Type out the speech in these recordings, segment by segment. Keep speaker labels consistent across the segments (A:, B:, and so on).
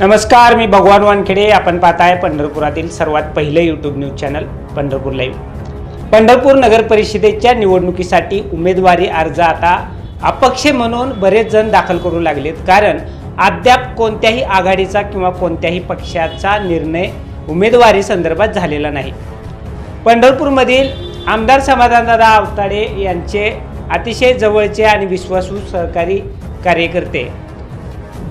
A: नमस्कार मी भगवान वानखेडे. आपण पाहताय पंढरपुरातील सर्वात पहिलं YouTube news channel Pandharpur live Pandharpur नगर परिषदेच्या निवडणुकीसाठी उमेदवारी अर्ज आता अपक्ष म्हणून बरेच जण दाखल करू लागलेत. कारण अद्याप कोणत्याही आघाडीचा किंवा कोणत्याही पक्षाचा निर्णय उमेदवारी संदर्भात झालेला नाही. पंढरपूरमधील आमदार समाधानदादा आवताडे यांचे अतिशय जवळचे आणि विश्वासू सहकारी कार्यकर्ते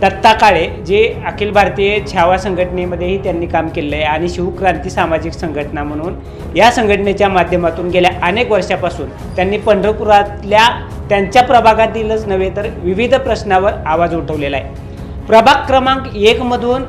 A: दत्ता काळे जे अखिल भारतीय छावा संघटनेमध्येही त्यांनी काम केलेलं आहे आणि शिवक्रांती सामाजिक संघटना म्हणून या संघटनेच्या माध्यमातून गेल्या अनेक वर्षापासून त्यांनी पंढरपुरातल्या त्यांच्या प्रभागातीलच नव्हे तर विविध प्रश्नावर आवाज उठवलेला आहे. प्रभाग क्रमांक एकमधून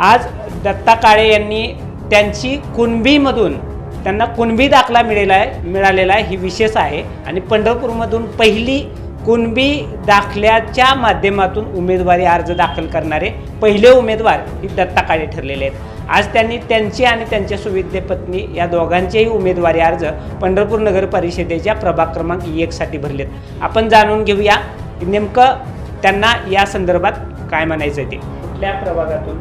A: आज दत्ता काळे यांनी त्यांची कुणबीमधून त्यांना कुणबी दाखला मिळेला आहे मिळालेला आहे ही विशेष आहे. आणि पंढरपूरमधून पहिली कुणबी दाखल्याच्या माध्यमातून उमेदवारी अर्ज दाखल करणारे पहिले उमेदवार ही दत्ता काळे ठरलेले आहेत. आज त्यांनी त्यांची आणि त्यांच्या सुविधे पत्नी या दोघांचेही उमेदवारी अर्ज पंढरपूर नगर परिषदेच्या प्रभाग क्रमांक एकसाठी भरलेत. आपण जाणून घेऊया की नेमकं त्यांना या संदर्भात काय म्हणायचं आहे ते. कुठल्या प्रभागातून?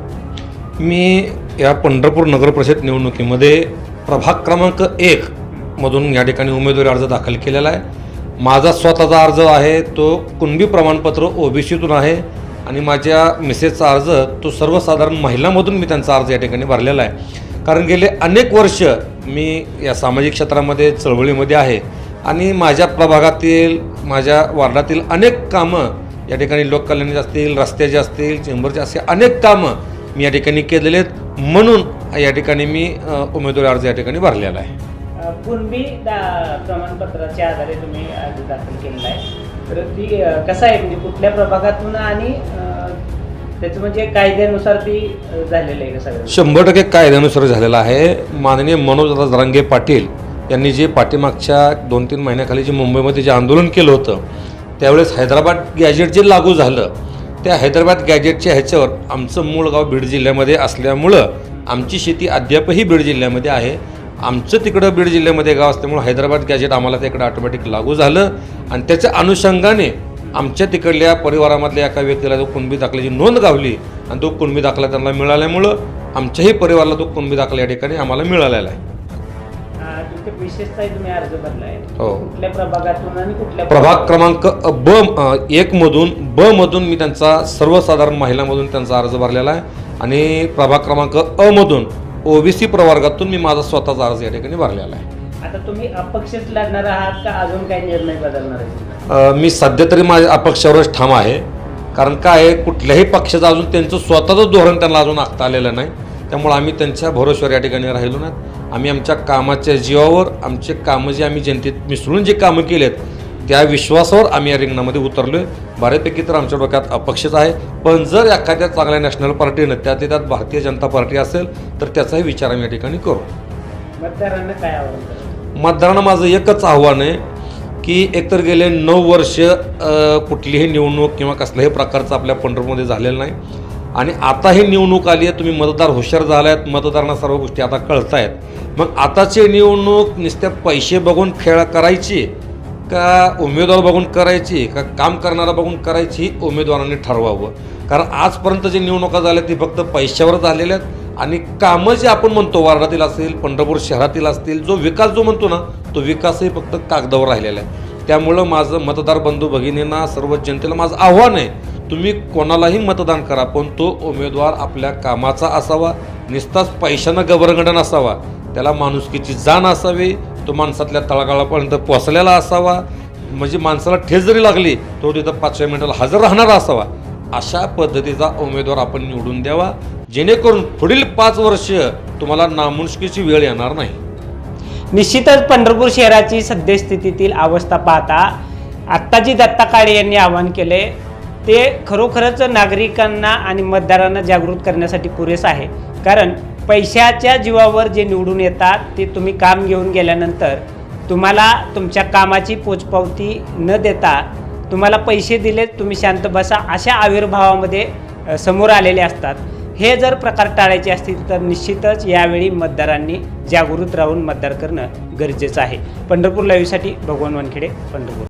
B: मी या पंढरपूर नगर परिषद निवडणुकीमध्ये प्रभाग क्रमांक एक मधून या ठिकाणी उमेदवारी अर्ज दाखल केलेला आहे. माझा स्वतःचा अर्ज आहे तो कुणबी प्रमाणपत्र ओबीसीतून आहे आणि माझ्या मिसेसचा अर्ज तो सर्वसाधारण महिलांमधून मी त्यांचा अर्ज या ठिकाणी भरलेला आहे. कारण गेले अनेक वर्ष मी या सामाजिक क्षेत्रामध्ये चळवळीमध्ये आहे आणि माझ्या प्रभागातील माझ्या वार्डातील अनेक कामं या ठिकाणी लोककल्याणाचे असतील रस्त्याचे असतील चेंबरचे असे अनेक कामं मी या ठिकाणी केलेले आहेत. म्हणून या ठिकाणी मी उमेदवारी अर्ज या ठिकाणी भरलेला आहे.
A: कुणबी दा प्रमाणपत्राच्या आधारे तुम्ही अर्ज दाखल केलेला आहे. तर ती कसं आहे म्हणजे कुठल्या प्रभागातून आणि त्याचं म्हणजे कायद्यानुसार ती झालेलं आहे का सगळं?
B: शंभर टक्के कायद्यानुसार झालेला आहे. माननीय मनोज जरांगे पाटील यांनी जे पाठीमागच्या दोन तीन महिन्याखाली जे मुंबईमध्ये जे आंदोलन केलं होतं त्यावेळेस हैदराबाद गॅजेट जे लागू झालं त्या हैदराबाद गॅजेटच्या ह्याच्यावर आमचं मूळ गाव बीड जिल्ह्यामध्ये असल्यामुळं आमची शेती अद्यापही बीड जिल्ह्यामध्ये आहे. आमचं तिकडं बीड जिल्ह्यामध्ये गाव असल्यामुळं हैदराबाद गॅजेट आम्हाला तिकडं ऑटोमॅटिक लागू झालं. आणि त्याच्या अनुषंगाने आमच्या तिकडल्या परिवारामधल्या एका व्यक्तीला जो कुणबी दाखल्याची नोंद गावली आणि तो कुणबी दाखला त्यांना मिळाल्यामुळं आमच्याही परिवाराला तो कुणबी दाखला या ठिकाणी आम्हाला मिळालेला आहे. हो. प्रभाग क्रमांक ब अ, एकमधून ब मधून मी त्यांचा सर्वसाधारण महिलामधून त्यांचा अर्ज भरलेला आहे. आणि प्रभाग क्रमांक अ मधून ओबीसी प्रवर्गातून मी माझा स्वतःचा अर्ज या ठिकाणी भरलेला आहे.
A: आता तुम्ही अपक्षच लढणार आहात का अजून काही निर्णय बदलणार आहे?
B: अ, मी सध्या तरी माझ्या अपक्षावरच ठाम आहे. कारण काय आहे कुठल्याही पक्षाचं अजून त्यांचं स्वतःचं धोरण त्यांना अजून आखता आलेलं नाही. त्यामुळे आम्ही त्यांच्या भरोश्यावर या ठिकाणी राहिलो नाहीत. आम्ही आमच्या कामाच्या जीवावर आमचे कामं जे आम्ही जनतेत मिसळून जे कामं केलेत त्या विश्वासावर आम्ही या रिंगणामध्ये उतरलो आहे बऱ्यापैकी तर आमच्या डोक्यात अपक्षच आहे. पण जर एखाद्या चांगल्या नॅशनल पार्टीनं त्यात त्यात भारतीय जनता पार्टी असेल तर त्याचाही विचार आम्ही या ठिकाणी करू.
A: मतदारांना काय आव्हान?
B: मतदारांना माझं एकच आव्हान आहे की एकतर गेले नऊ वर्ष कुठलीही निवडणूक किंवा कसल्याही प्रकारचं आपल्या पंढरपूरमध्ये झालेलं नाही. आणि आता ही निवडणूक आली आहे तुम्ही मतदार हुशार झाला आहेत मतदारांना सर्व गोष्टी आता कळत आहेत मग आताची निवडणूक नुसत्या पैसे बघून खेळ करायची का उमेदवार बघून करायची का काम करणारा बघून करायची उमेदवारांनी ठरवावं. कारण आजपर्यंत जे निवडणुका झाल्या ती फक्त पैशावर झालेल्या आहेत आणि कामं जे आपण म्हणतो वार्डातील असतील पंढरपूर शहरातील असतील जो विकास जो म्हणतो ना तो विकासही फक्त कागदावर राहिलेला आहे. त्यामुळं माझं मतदार बंधू भगिनींना सर्व जनतेला माझं आव्हान आहे तुम्ही कोणालाही मतदान करा पण तो उमेदवार आपल्या कामाचा असावा निस्ताच पैशानं गबरगडन असावा त्याला माणुसकीची जाण असावी तो माणसातल्या तळागाळापर्यंत पोचलेला असावा. म्हणजे माणसाला ठेच जरी लागली तो तिथं पाचव्या मिनिटाला हजर राहणारा असावा. अशा पद्धतीचा उमेदवार आपण निवडून द्यावा. जेणेकरून पुढील पाच वर्ष तुम्हाला नामुष्कीची वेळ येणार नाही.
A: निश्चितच पंढरपूर शहराची सद्यस्थितीतील अवस्था पाहता आत्ता जी दत्ता काळे यांनी आवाहन केले ते खरोखरच नागरिकांना आणि मतदारांना जागृत करण्यासाठी पुरेसं आहे. कारण पैशाच्या जीवावर जे निवडून येतात ते तुम्ही काम घेऊन गेल्यानंतर तुम्हाला तुमच्या कामाची पोचपावती न देता तुम्हाला पैसे दिले तुम्ही शांत बसा अशा आविर्भावामध्ये समोर आलेले असतात. हे जर प्रकार टाळायचे असतील तर निश्चितच यावेळी मतदारांनी जागृत राहून मतदार करणं गरजेचं आहे. पंढरपूर लाईव्हसाठी भगवान वानखेडे पंढरपूर.